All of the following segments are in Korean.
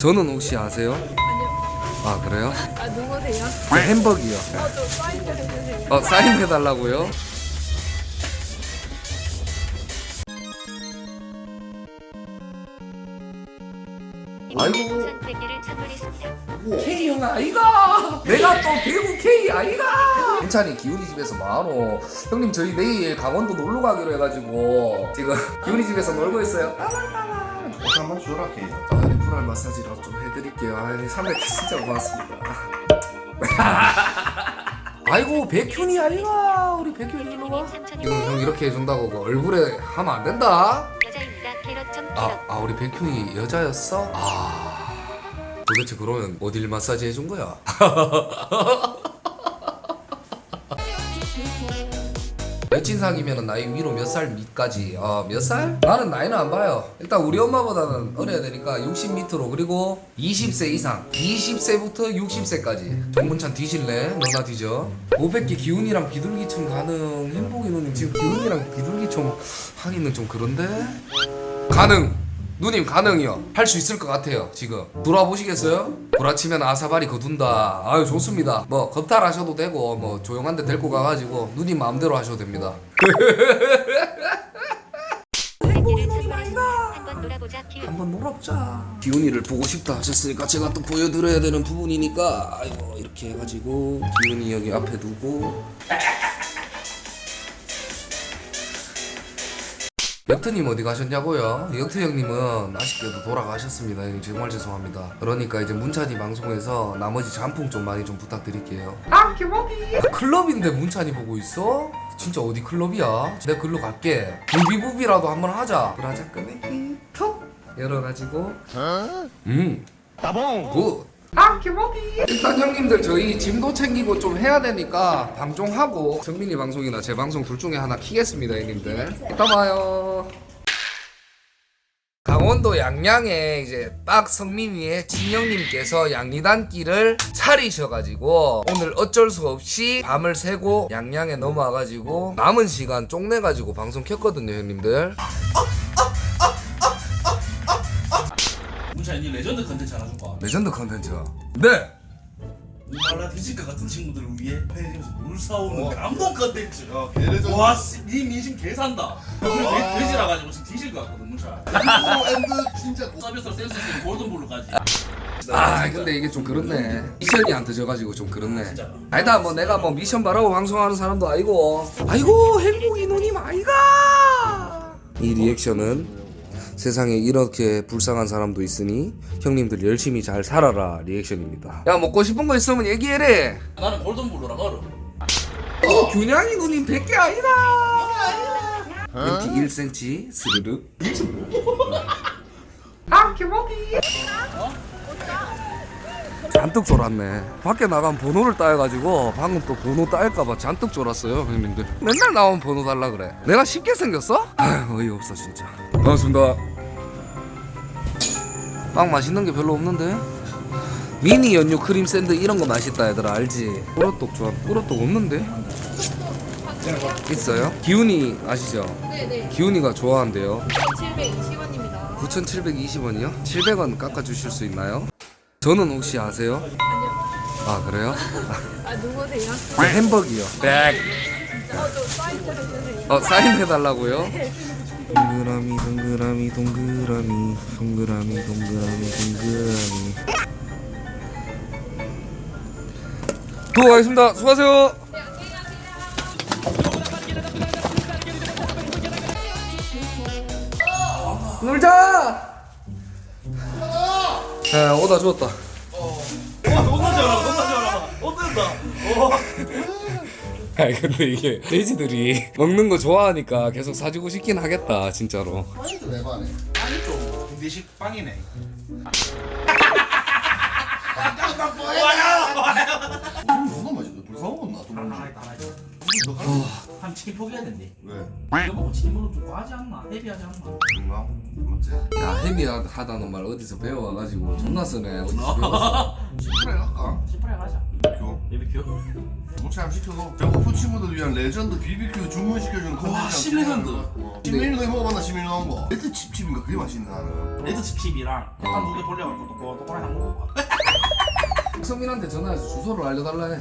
저는 혹시 아세요? 아니요. 아 그래요? 아 누구세요? 저 햄버기요. 어저 사인 좀 해주세요. 어 사인 해달라고요? 아이고. 선택기를 선물했습니다. K 형 아이가. 내가 또 대구 K 아이가. 괜찮이 기훈이 집에서 뭐하노 형님 저희 내일 강원도 놀러 가기로 해가지고 지금 기훈이 집에서 놀고 있어요. 옷 한번 주라 걔. 아 리프랄 마사지라도 좀 해드릴게요. 아니 300 진짜 고맙습니다. 아이고 백현이 아이가. 우리 백현이 일로 와. 이거 형 이렇게 해준다고 그 얼굴에 하면 안 된다. 캐럿 아, 캐럿. 아 우리 백현이 여자였어? 아 도대체 그러면 어딜 마사지 해준 거야? 여친 사귀면 나이 위로 몇 살 밑까지 어, 몇 살? 나는 나이는 안 봐요 일단 우리 엄마보다는 어려야 되니까 60 밑으로 그리고 20세 이상 20세부터 60세까지 정문찬 뒤질래? 너나 뒤져 500개 기훈이랑 비둘기총 가능 행복이 누님 지금 기훈이랑 비둘기총 하기는 좀 그런데? 가능. 누님 가능이요. 할 수 있을 것 같아요 지금. 돌아보시겠어요? 구라치면 아사발이 거둔다. 아유 좋습니다. 뭐 겁탈 하셔도 되고 뭐 조용한 데 데리고 가가지고 누님 마음대로 하셔도 됩니다. 놀아보자. 한번 놀아보자. 기훈이를 보고 싶다 하셨으니까 제가 또 보여드려야 되는 부분이니까. 아이고 이렇게 해가지고 기훈이 여기 앞에 두고 역트님 어디 가셨냐고요? 역트 형님은 아쉽게도 돌아가셨습니다. 형님 정말 죄송합니다. 그러니까 이제 문찬이 방송에서 나머지 잔풍 좀 많이 좀 부탁드릴게요. 아 개먹이. 클럽인데 문찬이 보고 있어? 진짜 어디 클럽이야? 내가 글로 갈게. 부비부비라도 한번 하자. 그러자 끄매기 톡 열어가지고. 음. 따봉. 굿. 아 개먹이. 일단 형님들 저희 짐도 챙기고 좀 해야 되니까 방종하고 정민이 방송이나 제 방송 둘 중에 하나 키겠습니다 형님들. 이따 봐요. 강원도 양양에 이제 빡성민이의 진영님께서 양리단길을 차리셔가지고 오늘 어쩔 수 없이 밤을 새고 양양에 넘어와가지고 남은 시간 쪽내가지고 방송 켰거든요 형님들 문찬이 레전드 컨텐츠 하나 줄까? 레전드 컨텐츠. 네! 말라 뒤질 것 같은 친구들을 위해 편의점에서 물 사오는 감동 컨텐츠. 야, 걔네들 와, 씨, 니 민심 개산다. 돼- 돼지라 가지고 지금 뒤질 것 같거든 문찬 엔드 진짜 서비스 센스 있는 골든블루까지. 아 근데 이게 좀 그렇네. 미션이 안 터져가지고 좀 그렇네. 아니다 뭐 내가 뭐 미션 바라고 방송하는 사람도 아니고. 아이고 행복이 누님 아이가! 이 리액션은 세상에 이렇게 불쌍한 사람도 있으니 형님들 열심히 잘 살아라 리액션입니다. 야 먹고 싶은 거 있으면 얘기해래. 나는 골든블루랑 얼음 어 균양이 누님 100개 아니다. 멘티 1cm 스르륵. 아 개먹이. 잔뜩 졸았네. 밖에 나가면 번호를 따여가지고 방금 또 번호 따일까봐 잔뜩 졸았어요 형님들. 맨날 나오면 번호 달라 그래. 내가 쉽게 생겼어? 아휴 어이없어 진짜 반갑습니다 빵 맛있는 게 별로 없는데 미니 연유 크림 샌드 이런 거 맛있다 얘들아 알지? 꾸러떡 좋아 꾸러떡 없는데? 있어요? 기훈이 아시죠? 네네. 기훈이가 좋아한대요 720원입니다. 9,720원이요? 700원 깎아주실 수 있나요? 저는 혹시 아세요? 아니요. 아 그래요? 아 누구세요? 저 햄버기요. 백. 어저 사인 좀 해주세요. 어 사인 해달라고요? 동그라미 동그라미 동그라미 동그라미 동그라미 동그라미. 또 가겠습니다. 수고하세요. 놀자. 야 오다 주웠다. 와 너무 잘하다 너무 잘하다 어땠다 아니 근데 이게 돼지들이 먹는 거 좋아하니까 계속 사주고 싶긴 하겠다 진짜로 파인드 왜 반해? 아니 좀 군대식 빵이네 누가 맛있어? 불쌍한 나 또. 하나 있다 하나 있다 너 하나 한 치킨 포기해야 된대 왜? 이거 먹고 치킨 먹으면 좀 과하지 않나? 헤비하지 않나? 정말? 맞지? 야 헤비하다는 말 어디서 배워와가지고 존나 쓰네 어디서 배웠어 시프라이 할까? 시프라이 가자 교. BBQ. 한번 시켜도 저 오프 친구들 위한 레전드 BBQ 주문시켜주는 컨텐츠 신레전드. 시밀리노 먹어봤나 시밀리노 나온 거 레드 칩칩인가 그게 맛있네 나는 레드 칩 칩이랑 한두개 돌려갖고 또 또꼬랑 한 먹어봐. 성민한테 전화해서 주소를 알려달라 해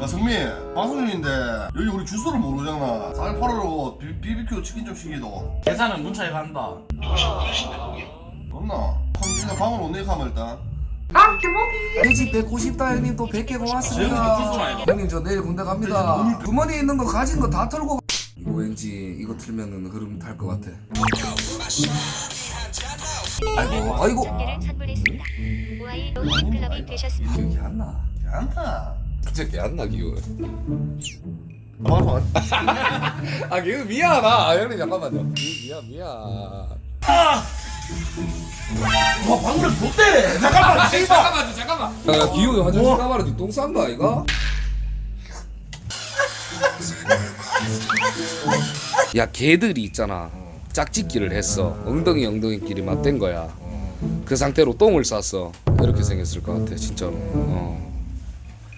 야 성민 방송 중인데 여기 우리 주소를 모르잖아 쌀 팔으러 비, BBQ 치킨 좀 시키도 계산은 문차에 간다. 없나? 그럼 일단 방으로 온네 가면 일단 돼지 150다 형님 또 100개 고맙습니다 저형님 주소는 아니고. 형님 저 내일 군대 갑니다 주머니에 있는 거 가진 거 다 털고 가- 이거 왠지 이거 틀면은 흐름 탈 것 같아 아이고 아이고 개를 선물했습니다. 되셨습니다. 기억이 안 나. 괜찮다 진짜 개안나 기억. 방송 안 아 기억 미안하다. 아, 형님 잠깐만요. 미안 미안. 와 방울에 못 때려. 잠깐만. 잠깐만 잠깐만. 야 기억이 화장실 가봐라 똥싼 거 아이가? 야 개들이 있잖아. 짝짓기를 했어. 엉덩이 엉덩이끼리 맞댄 거야. 그 상태로 똥을 쌌어. 이렇게 생겼을 것 같아 진짜로. 어.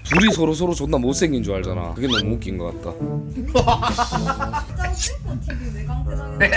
둘이 서로 서로 존나 못생긴 줄 알잖아. 그게 너무 웃긴 것 같다. 짱 슬퍼 TV 외광대장에